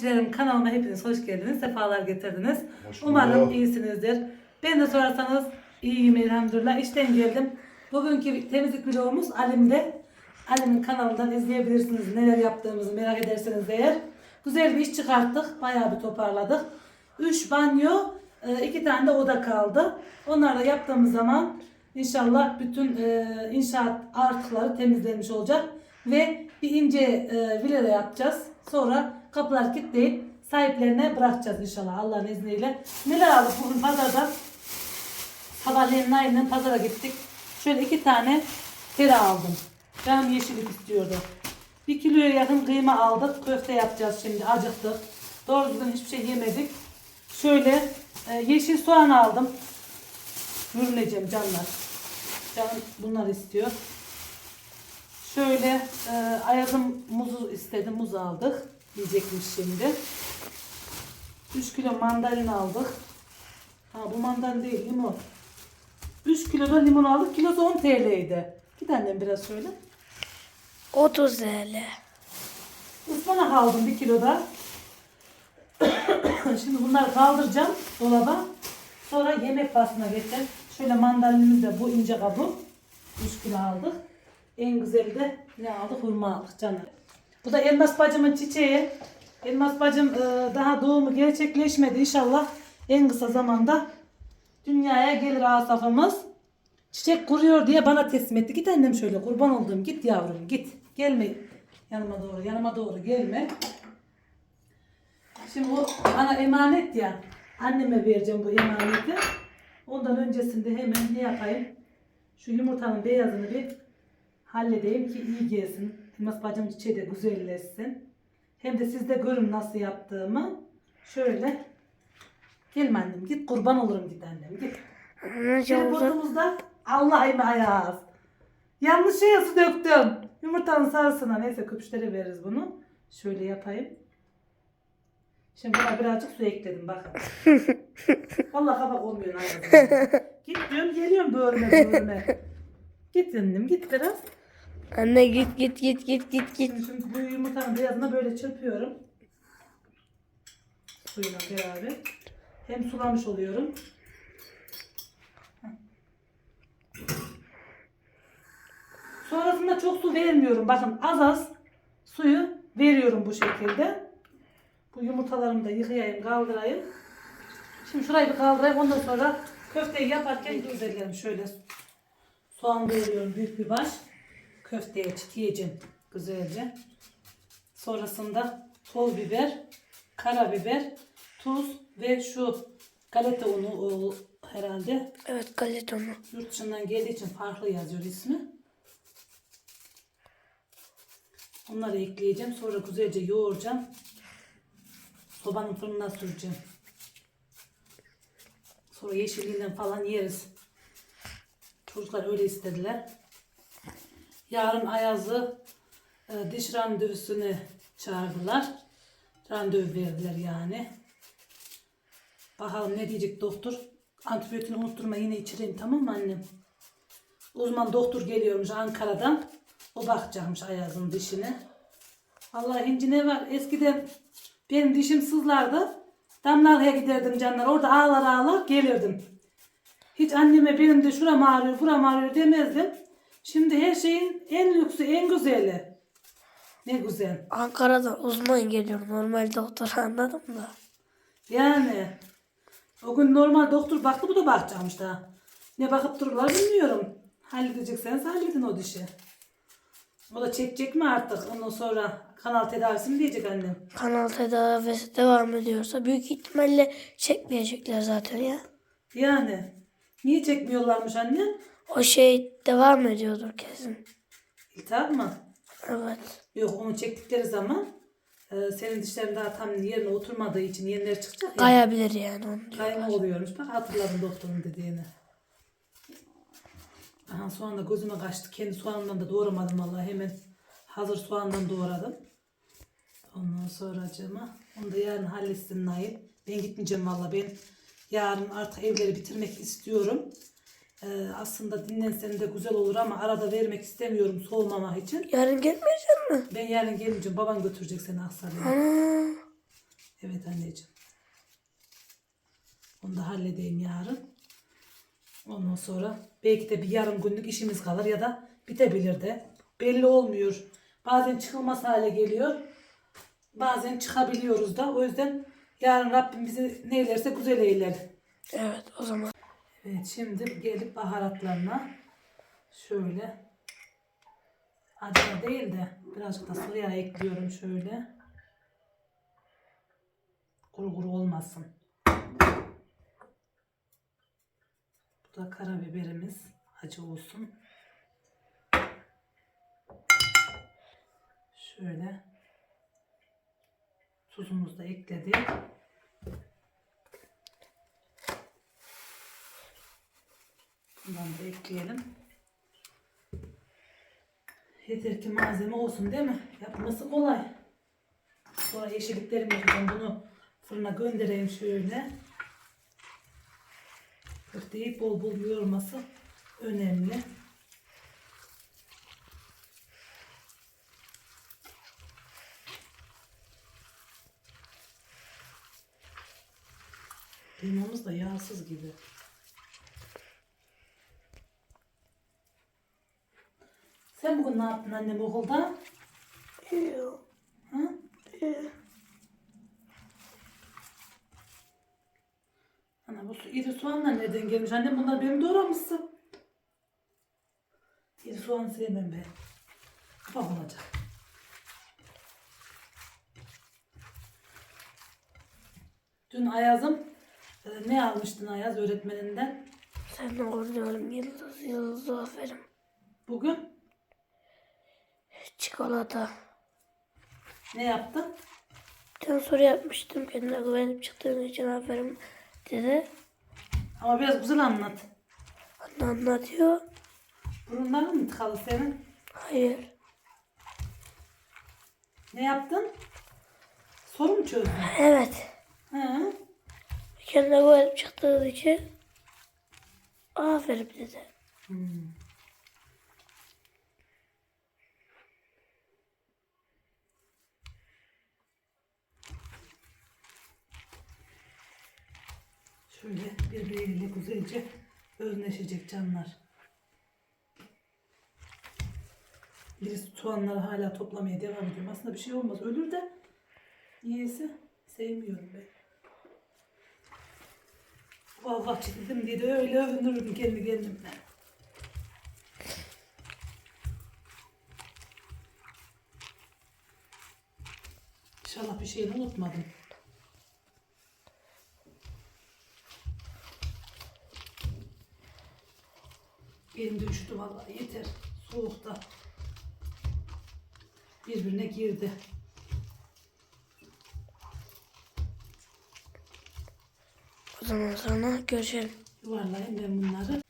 izleyicilerim kanalıma hepiniz hoş geldiniz. Sefalar getirdiniz. Hoş Umarım iyisinizdir. Ben de sorarsanız iyiyim elhamdülillah. İşten geldim. Bugünkü temizlik vlogumuz Alim'de. Alim'in kanalından izleyebilirsiniz. Neler yaptığımızı merak ederseniz eğer. Güzel bir iş çıkarttık. Bayağı bir toparladık. 3 banyo, 2 tane de oda kaldı. Onları da yaptığımız zaman inşallah bütün e, inşaat artıkları temizlenmiş olacak. Ve bir ince e, villa yapacağız. Sonra kapılar kilitleyip sahiplerine bırakacağız inşallah Allah'ın izniyle. Neler aldık bugün pazardan? Sabahleyin Nail'le pazara gittik. Şöyle iki tane tere aldım. Canım yeşillik istiyordu. Bir kiloya yakın kıyma aldık. Köfte yapacağız şimdi. Acıktık. Doğru düzgün hiçbir şey yemedik. Şöyle e, yeşil soğan aldım. Yürüneceğim canlar. Canım bunlar istiyor. Şöyle e, Ayaz'ın muzu istedi. Muz aldık. Yiyecekmiş şimdi. 3 kilo mandalina aldık. Ha bu mandalina değil limon. 3 kilo da limon aldık. Kilosu 10 TL'ydi. Git annem biraz şöyle. 30 TL. Ispanak aldım 1 kilo da. Şimdi bunları kaldıracağım dolaba. Sonra yemek faslına geçeceğim. Şöyle mandalinimiz de bu ince kabuk. 3 kilo aldık. En güzeli de ne aldık? Hurma aldık canım. Bu da Elmas bacımın çiçeği. Elmas bacım e, daha doğumu gerçekleşmedi. İnşallah en kısa zamanda dünyaya gelir asafımız. Çiçek kuruyor diye bana teslim etti. Git annem şöyle kurban olduğum git yavrum git. Gelme yanıma doğru yanıma doğru gelme. Şimdi bu bana emanet ya. Anneme vereceğim bu emaneti. Ondan öncesinde hemen ne yapayım? Şu yumurtanın beyazını bir halledeyim ki iyi gelsin. Elmas bacım çiçeği de güzelleşsin. Hem de siz de görün nasıl yaptığımı. Şöyle. Gelme annem git kurban olurum git annem git. Burnumuzda Allah'ım ayaz. Yanlış şeye su döktüm. Yumurtanın sarısına neyse köpüşlere veririz bunu. Şöyle yapayım. Şimdi buna birazcık su ekledim bak. Vallahi kabak olmuyor. Git diyorum geliyorum böğrüme böğrüme. Git annem git biraz. Anne git git git git git git. Şimdi, şimdi bu yumurtanın beyazını böyle çırpıyorum. Suyla beraber. Hem sulamış oluyorum. Sonrasında çok su vermiyorum. Bakın az az suyu veriyorum bu şekilde. Bu yumurtalarımı da yıkayayım, kaldırayım. Şimdi şurayı bir kaldırayım. Ondan sonra köfteyi yaparken güzellerim. Şöyle soğan doğruyorum büyük bir baş. Köfteye çitiyeceğim güzelce. Sonrasında toz biber, karabiber, tuz ve şu galeta unu o herhalde Evet galet onu. Yurt dışından geldiği için farklı yazıyor ismi. Onları ekleyeceğim. Sonra güzelce yoğuracağım. Sobanın fırınına süreceğim. Sonra yeşilliğinden falan yeriz. Çocuklar öyle istediler. Yarın Ayaz'ı e, diş randevusunu çağırdılar. Randevu verdiler yani. Bakalım ne diyecek doktor. Antibiyotiğini unutturma yine içireyim tamam mı annem? Uzman doktor geliyormuş Ankara'dan. O bakacakmış Ayaz'ın dişine. Vallahi hinci ne var? Eskiden benim dişim sızlardı. Damlarya giderdim canlar. Orada ağlar ağlar gelirdim. Hiç anneme benim de şuram ağrıyor, buram ağrıyor demezdim. Şimdi her şeyin en lüksü, en güzeli. Ne güzel. Ankara'dan uzman geliyor. Normal doktor anladım da. Yani o gün normal doktor baktı bu da bakacakmış daha. Ne bakıp dururlar bilmiyorum. Halledecekseniz halledin o dişi. O da çekecek mi artık? Ondan sonra kanal tedavisi mi diyecek annem? Kanal tedavisi devam ediyorsa büyük ihtimalle çekmeyecekler zaten ya. Yani. Niye çekmiyorlarmış annem? O şey devam ediyordur kesin. İltihap mı? Evet. Yok onu çektikleri zaman e, senin dişlerin daha tam yerine oturmadığı için yenileri çıkacak ya. Kayabilir yani onu. Kayma oluyormuş. Bak hatırladım doktorun dediğini. Aha soğan da gözüme kaçtı. Kendi soğanımdan da doğramadım vallahi hemen. Hazır soğandan doğradım. Ondan sonra acıma. Onu da yarın halletsin Nail. Ben gitmeyeceğim vallahi. Ben yarın artık evleri bitirmek istiyorum. Ee, aslında dinlensem de güzel olur ama arada vermek istemiyorum soğumamak için. Yarın gelmeyecek mi? Ben yarın gelmeyeceğim. Baban götürecek seni Aksaray'a. Evet anneciğim. Onu da halledeyim yarın. Ondan sonra belki de bir yarım günlük işimiz kalır ya da bitebilir de. Belli olmuyor. Bazen çıkılmaz hale geliyor. Bazen çıkabiliyoruz da. O yüzden yarın Rabbim bizi neylerse güzel eyler. Evet o zaman. Evet şimdi gelip baharatlarına şöyle acı değil de birazcık da sıvı yağ ekliyorum şöyle. Kuru kuru olmasın. Bu da karabiberimiz acı olsun. Şöyle tuzumuzu da ekledik. Bundan da ekleyelim. Yeter ki malzeme olsun değil mi? Yapması kolay. Sonra yeşilliklerimi yapacağım. Bunu fırına göndereyim şöyle. Köfteyi bol bol yoğurması önemli. Kıymamız da yağsız gibi. Sen bugün ne yaptın annem okulda? Yok. Hı? Ana bu iri soğanlar nereden gelmiş? Annem bunlar benim doğramışsın. İri soğan sevmem ben. Kapak olacak. Dün Ayaz'ım e, ne almıştın Ayaz öğretmeninden? Senden korkuyorum yıldız yıldız aferin. Bugün Çikolata. ne yaptın? Dün soru yapmıştım kendine güvenip çıktığın için aferin dedi. Ama biraz güzel anlat. Anne anlatıyor. Burunların mı tıkalı senin? Hayır. Ne yaptın? Soru mu çözdün? Evet. Hı? Kendine güvenip çıktığın için aferin dedi. Hmm. Şöyle birbiriyle güzelce özleşecek canlar. Birisi soğanları hala toplamaya devam ediyor. Aslında bir şey olmaz. Ölür de niyeyse sevmiyorum ben. Vah dedim diye de öyle övünürüm kendi kendimle. İnşallah bir şeyini unutmadım. Benim de üşüdü vallahi yeter. Soğukta. Birbirine girdi. O zaman sonra görüşelim. Yuvarlayayım ben bunları.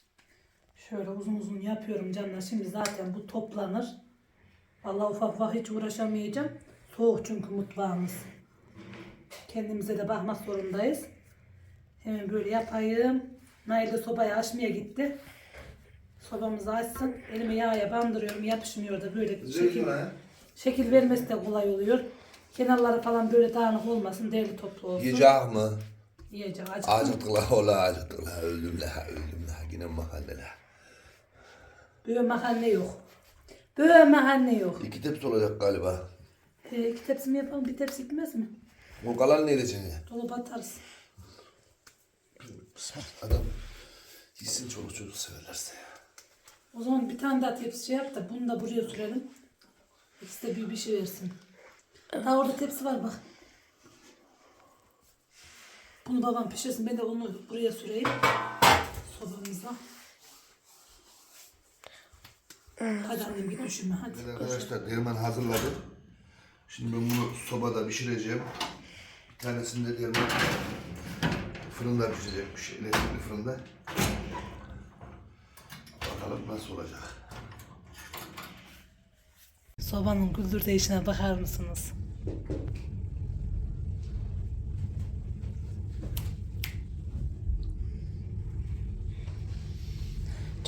Şöyle uzun uzun yapıyorum canlar. Şimdi zaten bu toplanır. Vallahi ufak ufak hiç uğraşamayacağım. Soğuk çünkü mutfağımız. Kendimize de bakmak zorundayız. Hemen böyle yapayım. Nail de sobayı açmaya gitti. Sobamızı açsın. Elimi yağa bandırıyorum. Yapışmıyor da böyle şekil, şekil vermesi de kolay oluyor. Kenarları falan böyle dağınık olmasın. Derli toplu olsun. Yiyecek mi? Yiyecek. Acıktım. Acıktılar ola acıktılar. Öldüm la öldüm la. Yine mahalleler. Böyle mahalle yok. Böyle mahalle yok. İki tepsi olacak galiba. Ee, iki tepsi mi yapalım? Bir tepsi gitmez mi? O kalan ne edeceksin ya? Dolaba atarız. Adam gitsin çoluk çocuk severlerse ya. O zaman bir tane daha tepsi şey yap da bunu da buraya sürelim. İkisi de bir bir şey versin. Daha orada tepsi var bak. Bunu babam pişirsin. Ben de onu buraya süreyim. Sobamıza. Hadi annem git düşünme hadi. Evet arkadaşlar derman hazırladım. Şimdi ben bunu sobada pişireceğim. Bir tanesini de derman fırında pişecekmiş. Elektrikli fırında. Bakalım nasıl olacak. Sobanın güldür değişine bakar mısınız?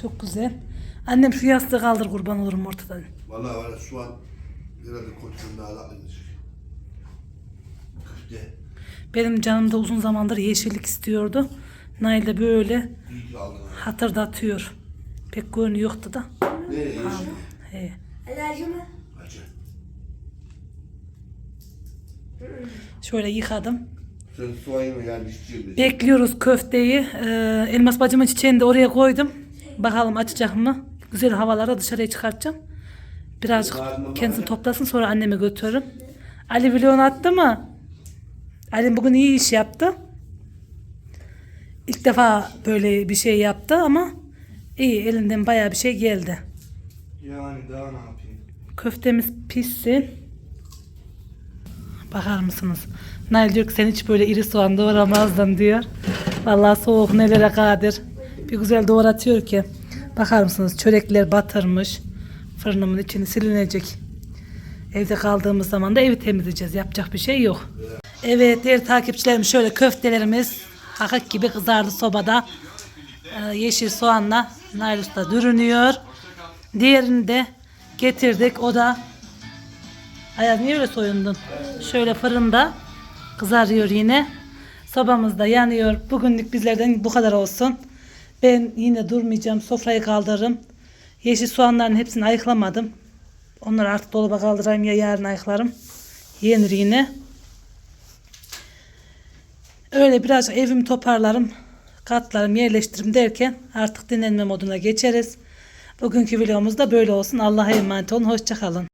Çok güzel. Annem şu yastığı kaldır kurban olurum ortadan. Vallahi var ya soğan herhalde koçun daha da gidecek. Köfte. Benim canım da uzun zamandır yeşillik istiyordu. Nail de böyle İyi ki aldın. hatırdatıyor. Pek görünü yoktu da. Ne? Yeşil. He. Alerji mi? Acı. Şöyle yıkadım. Sen soğan mı yani dişçi Bekliyoruz köfteyi. Ee, elmas bacımın çiçeğini de oraya koydum. Bakalım açacak mı? Güzel havalara dışarıya çıkartacağım. Birazcık kendisini toplasın sonra anneme götürürüm. Ali vlogunu attı mı? Ali bugün iyi iş yaptı. İlk defa böyle bir şey yaptı ama iyi elinden bayağı bir şey geldi. Yani daha ne yapayım? Köftemiz pişsin. Bakar mısınız? Nail diyor ki sen hiç böyle iri soğan doğramazdın diyor. Vallahi soğuk nelere kadir. Bir güzel doğratıyor ki. Bakar mısınız? Çörekler batırmış. Fırınımın içini silinecek. Evde kaldığımız zaman da evi temizleyeceğiz. Yapacak bir şey yok. Evet değerli takipçilerim şöyle köftelerimiz hakik gibi kızardı sobada. Ee, yeşil soğanla Nail dürünüyor. Diğerini de getirdik. O da Ayaz niye öyle soyundun? Şöyle fırında kızarıyor yine. Sobamız da yanıyor. Bugünlük bizlerden bu kadar olsun. Ben yine durmayacağım. Sofrayı kaldırırım. Yeşil soğanların hepsini ayıklamadım. Onları artık dolaba kaldırayım ya yarın ayıklarım. Yenir yine. Öyle biraz evimi toparlarım. Katlarım, yerleştiririm derken artık dinlenme moduna geçeriz. Bugünkü videomuz da böyle olsun. Allah'a emanet olun. Hoşçakalın.